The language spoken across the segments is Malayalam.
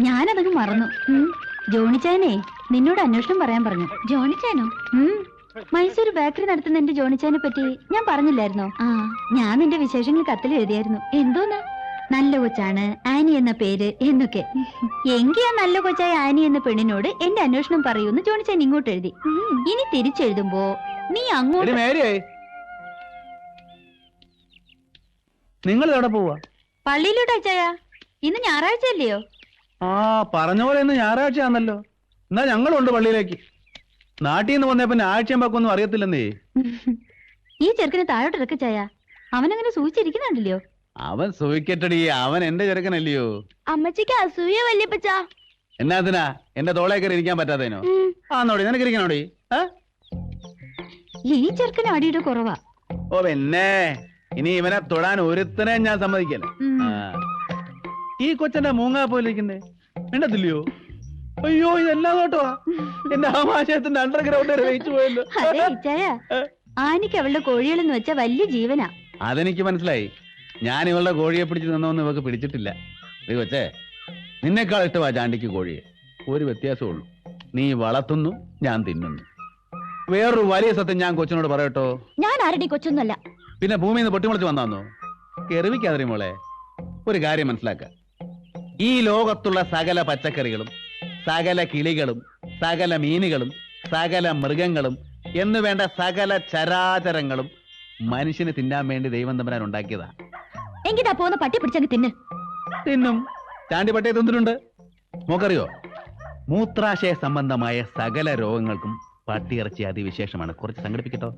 ഞാനതങ്ങ് മറന്നു. ജോണിച്ചാനെ നിന്നോട് അന്വേഷണം പറയാൻ പറഞ്ഞു. ജോണിച്ചാനോ മൈസൂർ ബേക്കറി നടത്തുന്ന എന്റെ ജോണിച്ചാനെ പറ്റി ഞാൻ പറഞ്ഞില്ലായിരുന്നോ? ആ. ഞാൻ നിന്റെ വിശേഷങ്ങൾ കത്തിൽ എഴുതിയായിരുന്നു. എന്തോന്ന്? നല്ല കൊച്ചാണ് ആനി എന്ന പേര് എന്നൊക്കെ. എങ്കിയാ ആ നല്ല കൊച്ചായ ആനി എന്ന പെണ്ണിനോട് എന്റെ അന്വേഷണം പറയൂന്ന് ജോണിച്ചാൻ ഇങ്ങോട്ട് എഴുതി. ഇനി തിരിച്ചെഴുതുമ്പോ നീ അങ്ങോട്ട് മേരിയേ നിങ്ങൾ പള്ളിയിലോട്ട് അച്ചായ ഇന്ന് ഞായറാഴ്ച അല്ലയോ ആ പറഞ്ഞ പോലെ ഇന്ന് ഞായറാഴ്ച ആണല്ലോ എന്നാ ഞങ്ങളുണ്ട് പള്ളിയിലേക്ക്. നാട്ടിൽ നിന്ന് വന്നേ പിന്നെ ആഴ്ചയും പക്കൊന്നും അറിയത്തില്ലെന്നേ. ഈ ചെറുക്കനെ താഴോട്ട് ഇറക്ക ചായ. അവനങ്ങനെ സൂചിച്ചിരിക്കുന്നുണ്ടല്ലോ. അവൻ സൂയിക്കട്ടടി അവൻ എന്റെ ചെറുക്കനല്ലയോ. അമ്മച്ചിക്ക് അസൂയ വല്യപ്പച്ചാ. എന്നാത്തിനാ എന്റെ തോളെ കയറി ഇരിക്കാൻ പറ്റാത്തേനോ ആ നോടി നിനക്ക് ഇരിക്കണോടി? ഈ ചെറുക്കന് അടിയുടെ കുറവാ. ഓ പിന്നെ ഇനി ഇവനെ തൊടാൻ ഒരുത്തനെ ഞാൻ സമ്മതിക്കല്ലേ. ഈ കൊച്ചന്റെ മൂങ്ങാ പോലിരിക്കുന്നേ മിണ്ടത്തില്ലയോ? അയ്യോ ഇതെല്ലാം കേട്ടോ. എന്റെ ആമാശയത്തിന്റെ അണ്ടർഗ്രൗണ്ട് വരെ വെയിച്ചു പോയല്ലോ അതെ ഇച്ചായ. ആനിക്ക് അവളുടെ കോഴികളെന്ന് വെച്ചാ വലിയ ജീവനാ. അതെനിക്ക് മനസ്സിലായി. ഞാൻ ഇവളുടെ കോഴിയെ പിടിച്ച് നിന്നൊന്നും ഇവക്ക് പിടിച്ചിട്ടില്ല. നീ കൊച്ചേ നിന്നെക്കാൾ ഇഷ്ടമാ ചാണ്ടിക്ക് കോഴിയെ. ഒരു വ്യത്യാസമുള്ളൂ നീ വളർത്തുന്നു ഞാൻ തിന്നുന്നു. വേറൊരു വലിയ സത്യം ഞാൻ കൊച്ചിനോട് പറയട്ടോ. ഞാൻ ആരുടെ കൊച്ചൊന്നുമല്ല. പിന്നെ ഭൂമിയിൽ നിന്ന് പൊട്ടിമുളച്ച് വന്നാന്നോ? കെറിവിക്കാതെ മോളെ. ഒരു കാര്യം മനസ്സിലാക്ക. ഈ ലോകത്തുള്ള സകല പച്ചക്കറികളും സകല കിളികളും സകല മീനുകളും സകല മൃഗങ്ങളും എന്ന് വേണ്ട സകല ചരാചരങ്ങളും മനുഷ്യന് തിന്നാൻ വേണ്ടി ദൈവം തമ്പരാൻ ഉണ്ടാക്കിയതാ. എങ്കിതാ പോന്ന് പട്ടി പിടിച്ചങ്ങ് തിന്ന്. തിന്നും. ചാണ്ടി പട്ടിയെ തിന്നിട്ടുണ്ട്. മോക്കറിയോ? മൂത്രാശയ സംബന്ധമായ സകല രോഗങ്ങൾക്കും പട്ടിയിറച്ചി അതിവിശേഷമാണ്. കുറച്ച് സംഘടിപ്പിക്കട്ടോ.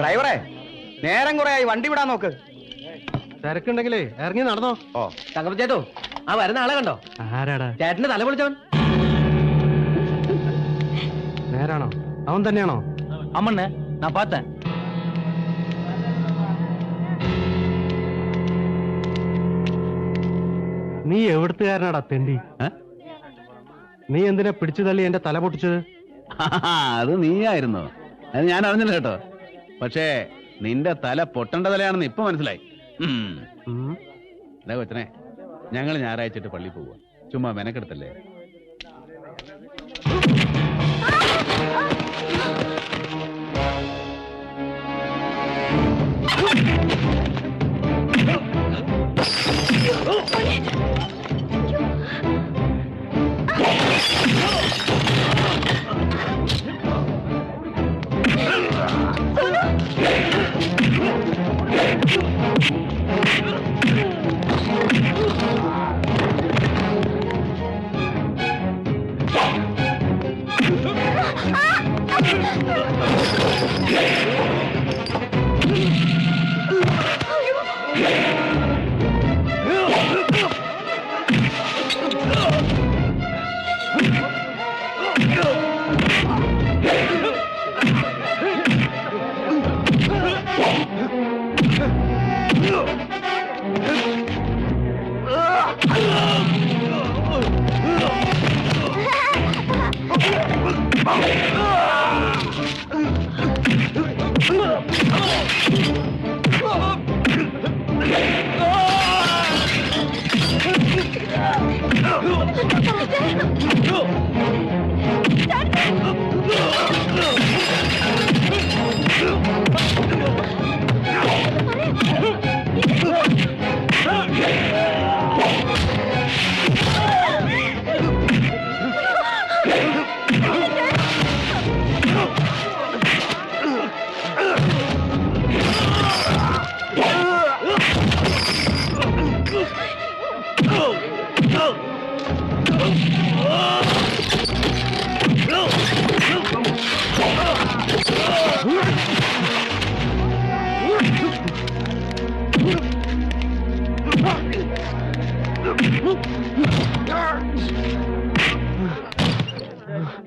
ഡ്രൈവറെ നേരം കുറെ ആയി വണ്ടി വിടാൻ നോക്ക്. തിരക്കുണ്ടെങ്കിലേ ഇറങ്ങി നടന്നോ? ഓ. തങ്കപ്പ ചേട്ടോ ആ വരുന്ന ആളെ കണ്ടോ? ആരാടാ? ചേട്ടന്റെ തല പൊളിച്ചവൻ. നേരാണോ? അവൻ തന്നെയാണോ? അമ്മണ്ണ ഞാൻ പാത്തൻ നീ എവിടുത്തുകാരനാടാ തെണ്ടി? നീ എന്തിനാ പിടിച്ചു തള്ളി എന്റെ തല പൊട്ടിച്ചത്? അത് നീയായിരുന്നു. അത് ഞാൻ അറിഞ്ഞില്ല കേട്ടോ. പക്ഷേ നിന്റെ തല പൊട്ടേണ്ട തലയാണെന്ന് ഇപ്പൊ മനസ്സിലായി. ഉം. കൊച്ചനെ? ഞങ്ങൾ ഞായറാഴ്ചയിട്ട് പള്ളി പോവുക ചുമ്മാ മെനക്കെടുത്തല്ലേ? 誰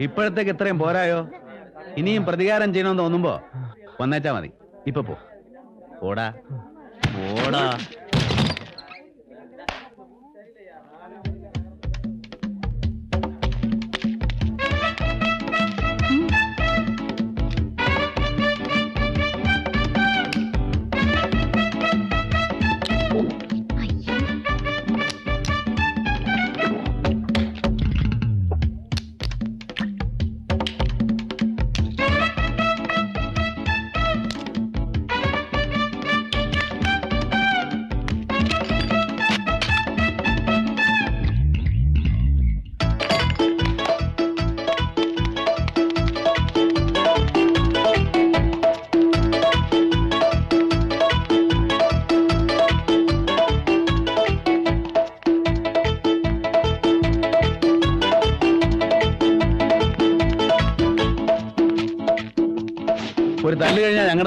ഇപ്പോഴത്തേക്ക് ഇത്രയും പോരായോ? ഇനിയും പ്രതികാരം ചെയ്യണമെന്ന് തോന്നുമ്പോ വന്നേച്ചാ മതി. ഇപ്പൊ പോ. ഓടാ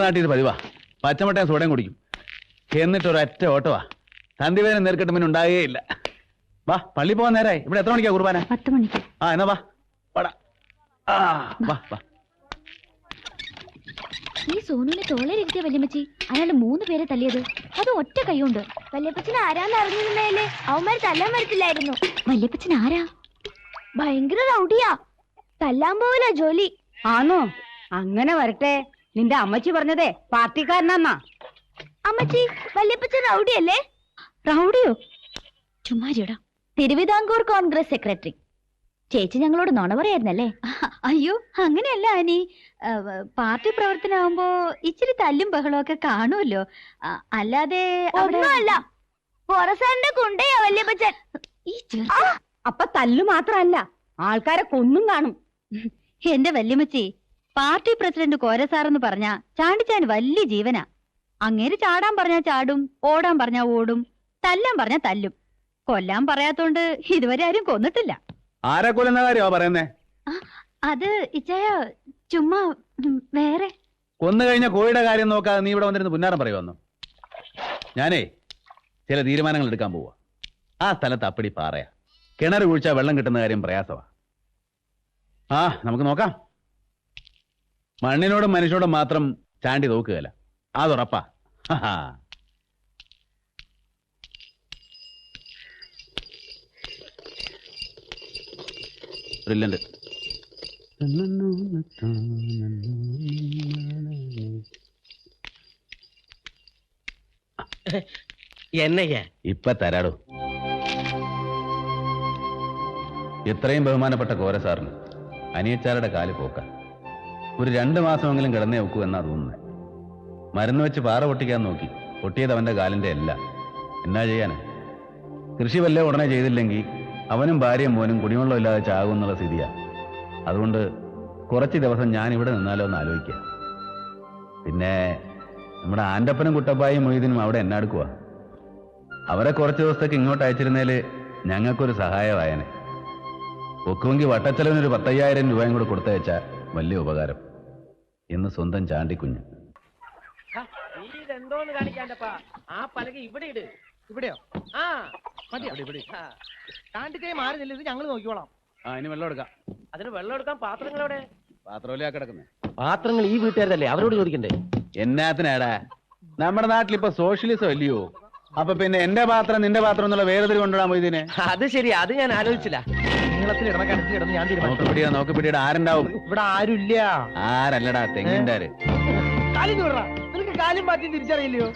നാട്ടിൽ പതിവാ. പച്ചമുട്ടയും സോഡയും കുടിക്കും. എന്നിട്ട് ഒരൊറ്റ ഓട്ടവാ. സന്ധിവേദന നേർക്കെട്ട് പിന്നെ ഉണ്ടാകുകയില്ല വാ പള്ളി പോകാൻ നേരായി. ഇവിടെ എത്ര മണിക്കാ കുർബാന? പത്ത് മണിക്ക്. ആ എന്നാ വാ. വാടാ. ആ വാ വാ. ഈ സോനുവിനെ തോളയിലിരുത്തിയ വല്യമ്മച്ചി അയാൾ മൂന്ന് പേരെ തല്ലിയത്. അത് ഒറ്റ കൈയുണ്ട് വല്യപ്പച്ചൻ ആരാന്ന് അറിഞ്ഞിരുന്നേലേ അവന്മാര് തല്ലാൻ വരത്തില്ലായിരുന്നു. വല്യപ്പച്ചൻ ആരാ? ഭയങ്കര റൗഡിയാ. തല്ലാൻ പോവില്ല ജോലി. ആണോ അങ്ങനെ വരട്ടെ. നിന്റെ അമ്മച്ചി പറഞ്ഞതേ പാർട്ടിക്കാരനാന്നാ. അമ്മച്ചി വല്യപ്പച്ചൻ റൗഡിയല്ലേ? റൗഡിയോ? ചുമ്മാരിയോടാ. Thiruvithamkoor Congress secretary. ചേച്ചി ഞങ്ങളോട് നുണ പറയായിരുന്നല്ലേ? അയ്യോ അങ്ങനെയല്ല അനി. പാർട്ടി പ്രവർത്തനമാകുമ്പോ ഇച്ചിരി തല്ലും ബഹളവും ഒക്കെ കാണുമല്ലോ. അല്ലാതെ ഒന്നുമല്ല. അപ്പൊ തല്ലു മാത്രല്ല ആൾക്കാരെ കൊന്നും കാണും. എന്റെ വല്യമ്മച്ചി പാർട്ടി പ്രസിഡന്റ് കോരസാറെന്ന് പറഞ്ഞ ചാണ്ടിച്ചാൻ വലിയ ജീവനാ. അങ്ങേര് ചാടാൻ പറഞ്ഞാ ചാടും ഓടാൻ പറഞ്ഞാ ഓടും തല്ലാൻ പറഞ്ഞാ തല്ലും. കൊല്ലാൻ പറയാത്തോണ്ട് ഇതുവരെ ആരും കൊന്നിട്ടില്ല. ആരെ കൊല്ലുന്ന കാര്യമാ പറയുന്നേ? അത് ഇച്ചയ ചുമ്മാ വേറെ. കൊന്നു കഴിഞ്ഞ കോഴിയുടെ കാര്യം നോക്കാതെ നീ ഇവിടെ വന്നിരുന്ന് പുന്നാരം പറയുമെന്നു ഞാനേ ചില തീരുമാനങ്ങൾ എടുക്കാൻ പോവാ. ആ സ്ഥലത്ത് അപ്പടി പാറയാ. കിണർ കുഴിച്ചാൽ വെള്ളം കിട്ടുന്ന കാര്യം പ്രയാസമാ ആ നമുക്ക് നോക്കാം. മണ്ണിനോടും മനുഷ്യനോടും മാത്രം ചാണ്ടി നോക്കുകയല്ല. അതുറപ്പാ. എന്നയ്യ? ഇപ്പൊ തരാടോ. ഇത്രയും ബഹുമാനപ്പെട്ട കോര സാറിന് അനിയച്ചാരുടെ കാൽ പോക്ക. ഒരു രണ്ട് മാസമെങ്കിലും കിടന്നേ വെക്കൂ എന്നാ തോന്നുന്നത് മരുന്ന് വെച്ച് പാറ പൊട്ടിക്കാൻ നോക്കി. പൊട്ടിയത് അവന്റെ കാലിന്റെ അല്ല. എന്നാ ചെയ്യാന്? കൃഷി വല്ല ഉടനെ ചെയ്തില്ലെങ്കിൽ അവനും ഭാര്യയും മോനും കുടിവെള്ളം ഇല്ലാതെ ചാകും എന്നുള്ള സ്ഥിതിയാണ് അതുകൊണ്ട് കുറച്ച് ദിവസം ഞാൻ ഇവിടെ നിന്നാലോ എന്ന് ആലോചിക്കുക പിന്നെ നമ്മുടെ ആന്റപ്പനും കുട്ടപ്പായും മൊയ്തീനും അവിടെ എന്നാടുക്കുക അവരെ കുറച്ച് ദിവസത്തേക്ക് ഇങ്ങോട്ട് അയച്ചിരുന്നേൽ ഞങ്ങൾക്കൊരു സഹായമായനെ. ഒക്കുമെങ്കിൽ വട്ടച്ചെലവിനൊരു പത്തയ്യായിരം രൂപയും കൂടെ കൊടുത്തയച്ചാൽ വലിയ ഉപകാരം. എന്ന് സ്വന്തം ചാണ്ടിക്കുഞ്ഞ് ഇതെന്തോന്ന് കാണിക്കാണ്ടപ്പാ? ആ പലക ഇവിടെ ഇട്. ഇവിടെയോ? ആ. മതിയോ? ആ. കാണ്ടിക്കൈ മാറി നില്ല ഇത് ഞങ്ങൾ നോക്കിക്കോളാം. ആ ഇനി വെള്ളം എടുക്കാം. അതിന് വെള്ളം എടുക്കാൻ പാത്രങ്ങളെവിടെ പാത്രമില്ലാ കിടക്കുന്നേ? പാത്രങ്ങൾ ഈ വീട്ടുകാരല്ലേ? അവരോട് ചോദിക്കണ്ടേ? എന്നാത്തിനാടാ? നമ്മുടെ നാട്ടിലിപ്പോ സോഷ്യലിസം അല്ലയോ? അപ്പൊ പിന്നെ എന്റെ പാത്രം നിന്റെ പാത്രം എന്നുള്ള വേറെ കൊണ്ടുവിടാൻ പോയതിനെ? അത് ശരി അത് ഞാൻ ആലോചിച്ചില്ല. നീളത്തിൽ ഇടണ കണത്തിൽ ഇടന്ന് ഞാൻ തീരുമാനിച്ചു. ആരുണ്ടാവും? ഇവിടെ ആരുമില്ല. ആരല്ലടാ തെങ്ങിന്റെ ആര്? കാലിന്ന് വിടറാ നിനക്ക് കാലും മാറ്റി തിരിച്ചറിയില്ലയോ?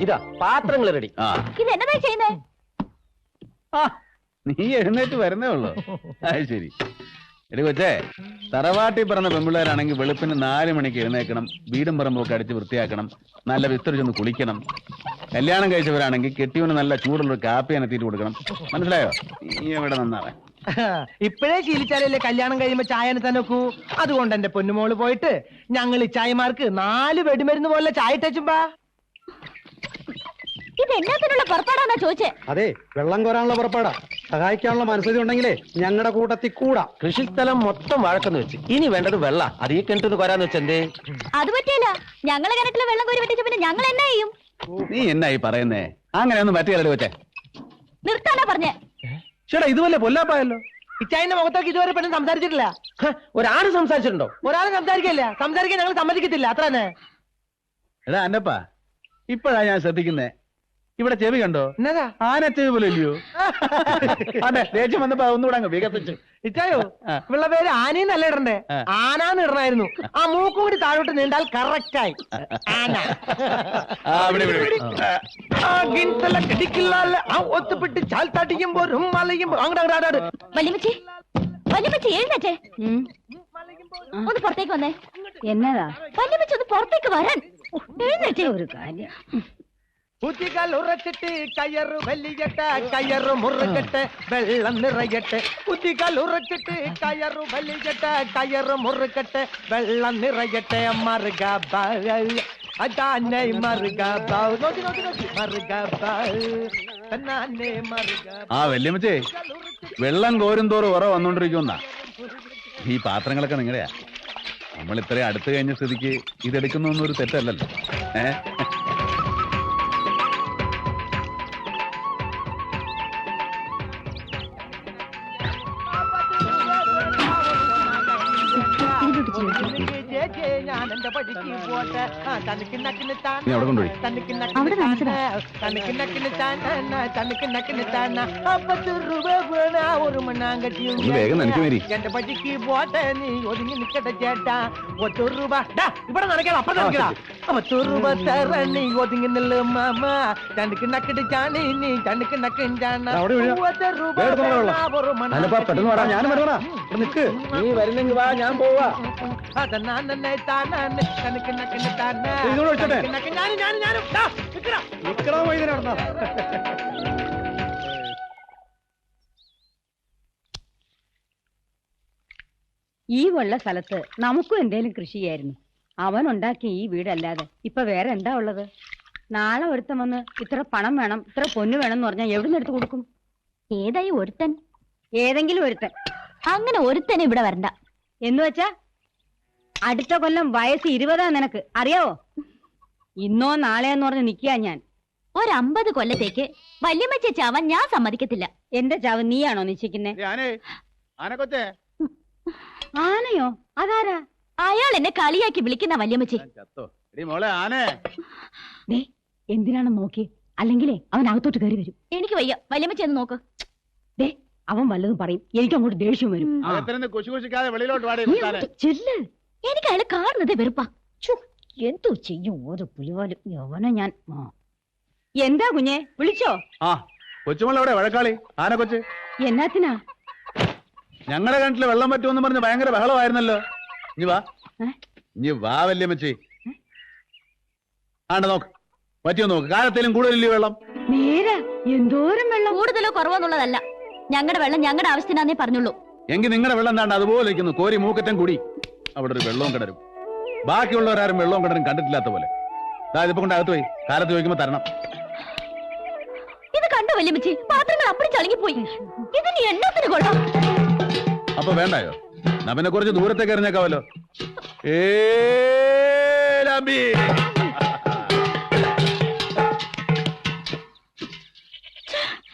ഇതാ പാത്രങ്ങൾ റെഡി. ആ. ഇത് എന്നതാ ചെയ്യുന്നേ? ആ, നീ എഴുന്നേറ്റ് വരുന്നേ ഉള്ളു. അത് ശരി. എടി കൊച്ചേ തറവാട്ടി പറഞ്ഞ പെൺപിള്ളേരാണെങ്കിൽ വെളുപ്പിന് നാല് മണിക്ക് എഴുന്നേക്കണം വീടും പറമ്പൊക്കെ അടിച്ച് വൃത്തിയാക്കണം നല്ല വിസ്തരിച്ചൊന്ന് കുളിക്കണം. കല്യാണം കഴിച്ചവരാണെങ്കിൽ കെട്ടിയവന് നല്ല ചൂടുള്ളൊരു കാപ്പി അനത്തിയിട്ട് കൊടുക്കണം. മനസ്സിലായോ? നീ എവിടെ നന്നാവേ ഇപ്പോഴേ ശീലിച്ചാലല്ലേ കല്യാണം കഴിയുമ്പോ ചായ തന്നെ നോക്കൂ അതുകൊണ്ട് എന്റെ പൊന്നുമോൾ പോയിട്ട് ഞങ്ങൾ ചായമാർക്ക് നാല് വെടിമരുന്ന് പോലെ ചായ ഇട്ടുമ്പോ ഇത് എന്നാത്തിനുള്ള പുറപ്പാടാന്നാ ചോദിച്ചേ? അതെ വെള്ളം കോരാനുള്ള പുറപ്പാടാ. സഹായിക്കാനുള്ള മനസ്സിൽ ഉണ്ടെങ്കിലേ ഞങ്ങളുടെ കൂട്ടത്തിൽ കൂടാ. കൃഷിസ്ഥലം മൊത്തം വഴക്കെന്ന് വെച്ച്. ഇനി വേണ്ടത് വെള്ള. അത് ഈ കിണറ്റിന്ന് വരാന്ന് വെച്ചെന്തേ അത് പറ്റില്ല ഞങ്ങളെ കിണറ്റിലെ വെള്ളം കോരി പറ്റിച്ച പിന്നെ ഞങ്ങൾ എന്നാ ചെയ്യും? നീ എന്നായി പറയുന്നേ? അങ്ങനെയൊന്നും പറ്റിയല്ലോ വെച്ചേ? നിർത്താനാ പറഞ്ഞേ. ചേട്ടാ ഇതുവല്ല പൊല്ലാപ്പായല്ലോ? ഇച്ചായന്റെ മുഖത്തേക്ക് ഇതുവരെ പെണ്ണ് സംസാരിച്ചിട്ടില്ല. ഒരാണ് സംസാരിച്ചിട്ടുണ്ടോ? ഒരാളും സംസാരിക്കില്ല സംസാരിക്കാൻ ഞങ്ങൾ സമ്മതിക്കത്തില്ല. അത്ര തന്നെ. എടാ അന്നപ്പാ ഇപ്പോഴാ ഞാൻ ശ്രദ്ധിക്കുന്നേ. ഇവിടെ ചെവി കണ്ടോ? എന്നതാ? ആന ചെവി പോലെ ഇല്ലയോ? അതെ ദേഷ്യം വന്നപ്പോ ഒന്നുകൂടെ അങ്ങ് വികസിച്ചു. ഇച്ചായോ. ഇവളുടെ പേര് ആനയെന്നല്ല ഇടണ്ടേ. ആനാന്ന് ഇടണായിരുന്നു. ആ മൂക്കും കൂടി താഴോട്ട് നീണ്ടാൽ കറക്റ്റ് ആയി. ആന. ആ, ഗിൻതല കടിക്കില്ലാല ആ. ഒത്തുപിട്ട് ചാൽത്താട്ടിക്കുമ്പോ മലയുമ്പോ അങ്ങോട്ട് അങ്ങോട്ട് അങ്ങോട്ട് വല്യമ്മച്ചി വല്യമ്മച്ചി എഴുന്നേറ്റേ. ഒന്ന് പുറത്തേക്ക് വന്നേ. എന്നതാ? വല്യമ്മച്ചി ഒന്ന് പുറത്തേക്ക് വരാൻ. എഴുന്നേറ്റേ. ഒരു കാര്യം. കുത്തികാൽ ഉറച്ചിട്ട് കയറ് വലിയട്ടെ കയറ് മുറുകട്ടെ വെള്ളം നിറയട്ടെ. കുതികൾ ഉറച്ചിട്ട് കയറ് വലിയട്ടെ കയറ് മുറുകട്ടെ വെള്ളം നിറയട്ടെ. മറുക അതാനെ മറുക നോക്കി നോക്കി നോക്കി. മറുക തന്നാനെ മറുക ആ വല്യമ്മച്ചേ വെള്ളം കോരും തോറും ഉറ വന്നോണ്ടിരിക്കുന്ന ഈ പാത്രങ്ങളൊക്കെ നിങ്ങളുടെയാ നമ്മൾ ഇത്രയും അടുത്ത് കഴിഞ്ഞ സ്ഥിതിക്ക് ഇതെടുക്കുന്നൊന്നും ഒരു തെറ്റല്ലല്ലോ. ഏ? ചെയ്യൂ. ഞാൻ എന്റെ പടിക്ക് പോട്ടെ ആ, തനിക്ക് നക്കിന് താന, നീ അവിടെ കൊണ്ടുപോയി. തനിക്ക് അവിടെ നക്കിന് കാണിച്ചതാ. താന, തനിക്ക് നക്കിന് താന, തനിക്ക് നക്കിന് താന. അപ്പത്ത് രൂപ വേണ ഒരു മണ്ണാങ്കട്ടിയും ഒന്ന് വേഗം നനയ്ക്ക് മേരി. എന്റെ പടിക്ക് പോട്ടെ നീ ഒതുങ്ങി നിക്കട്ടെ ചേട്ടാ ഒത്തു രൂപ ഡാ, ഇവിടെ നടക്കണം അപ്പുറം നടക്കടാ രൂപ തര ഒതുങ്ങി നില്ല് മാമ. തനിക്ക് നക്കിട്ട് ചാണി നീ തനിക്ക് നക്കിൻ ചാണ അവിടെ വീഴാ. ഒത്ത് രൂപ ദേ വെള്ളം. അല്ലപ്പാ പെട്ടെന്ന് വാടാ ഞാനും വരണടാ ഇവിടെ നിക്ക്. നീ വരുന്നെങ്കിൽ വാ ഞാൻ പോവാ. അതന്നെ താനാണ് തനിക്ക് താന. ഇങ്ങോട്ട് ഒഴിച്ചോട്ടെ. തനിക്ക് നക്കിന് ഞാനും ഞാനും ഞാനും. ഡാ, നിക്കടാ. നിക്കടാ വൈകുന്നേരം ഈ ഉള്ള സ്ഥലത്ത് നമുക്കും എന്തേലും കൃഷി ചെയ്യായിരുന്നു അവൻ ഉണ്ടാക്കിയ ഈ വീടല്ലാതെ ഇപ്പൊ വേറെ എന്താ ഉള്ളത്? നാളെ ഒരുത്തൻ വന്ന് ഇത്ര പണം വേണം ഇത്ര പൊന്നു വേണം എന്ന് പറഞ്ഞാൽ എവിടെ നിന്ന് എടുത്ത് കൊടുക്കും? ഏതായി ഒരുത്തൻ? ഏതെങ്കിലും ഒരുത്തൻ. അങ്ങനെ ഒരുത്തൻ ഇവിടെ വരണ്ട. എന്ന് വെച്ചാ അടുത്ത കൊല്ലം വയസ്സ് ഇരുപതാ നിനക്ക്. അറിയാവോ? ഇന്നോ നാളെയെന്ന് പറഞ്ഞ് നിക്കുക ഞാൻ. ഒരു അമ്പത് കൊല്ലത്തേക്ക് വല്യമ്മച്ച ചാവാൻ ഞാൻ സമ്മതിക്കത്തില്ല. എന്റെ ചാവ് നീയാണോ നിശ്ചയിക്കുന്നേ? ആനയോ? അതാരാ? അയാൾ എന്നെ കളിയാക്കി വിളിക്കുന്ന വല്യമ്മച്ചി. ആനേ. എന്തിനാണ് നോക്കി. അല്ലെങ്കിലേ അവൻ അകത്തോട്ട് കയറി വരും. എനിക്ക് വയ്യ. വല്യമ്മച്ചി എന്ന് നോക്ക്. ദേ അവൻ വല്ലതും പറയും. എനിക്ക് അങ്ങോട്ട് ദേഷ്യം വരും. ചെല്ല്. എനിക്ക് അയാളെ കാണുന്നത് വെറുപ്പാ. എന്തോ ചെയ്യും. ഓരോ പുലിവാലും. യവനെ ഞാൻ. എന്താ കുഞ്ഞെ? വിളിച്ചോ? ആ കൊച്ചുമോളെ വഴക്കാളി. ആനക്കൊച്ച്. എന്നാത്തിനാ? ഞങ്ങളുടെ കണ്ടിൽ വെള്ളം പറ്റുമെന്ന് പറഞ്ഞ് ഭയങ്കര ബഹളമായിരുന്നല്ലോ. ഇനി വാ. ഏ? ഇനി വാ വല്യമ്മച്ചി. ആണ്ട നോക്ക്. പറ്റിയോ നോക്ക്. കാലത്തിലും കൂടുതലില്ലേ വെള്ളം? നേരെ എന്തോരം വെള്ളം? കൂടുതലോ കുറവെന്നുള്ളതല്ല. ഞങ്ങളുടെ വെള്ളം ഞങ്ങളുടെ ആവശ്യത്തിനാന്നേ പറഞ്ഞുള്ളൂ. എങ്കിൽ നിങ്ങളുടെ വെള്ളം താണ്ട് അതുപോലെ ഇരിക്കുന്നു. കോരി മൂക്കറ്റം കൂടി. അവിടെ ഒരു വെള്ളവും കിടരും ബാക്കിയുള്ളവരാരും വെള്ളവും കിടരും കണ്ടിട്ടില്ലാത്ത പോലെ. ഇതിപ്പോ കൊണ്ട് അകത്ത് പോയി. കാലത്ത് ചോദിക്കുമ്പോ തരണം. ഇത് കണ്ടു വല്യമ്മച്ചി? പാത്രങ്ങൾ അപ്പടി ചളുങ്ങിപ്പോയി. ഇതിന് എണ്ണത്തിന് കൊള്ളാം? അപ്പൊ വേണ്ടായോ? പിന്നെ കുറച്ച് ദൂരത്തേക്ക് എറിഞ്ഞേക്കാവല്ലോ ഏ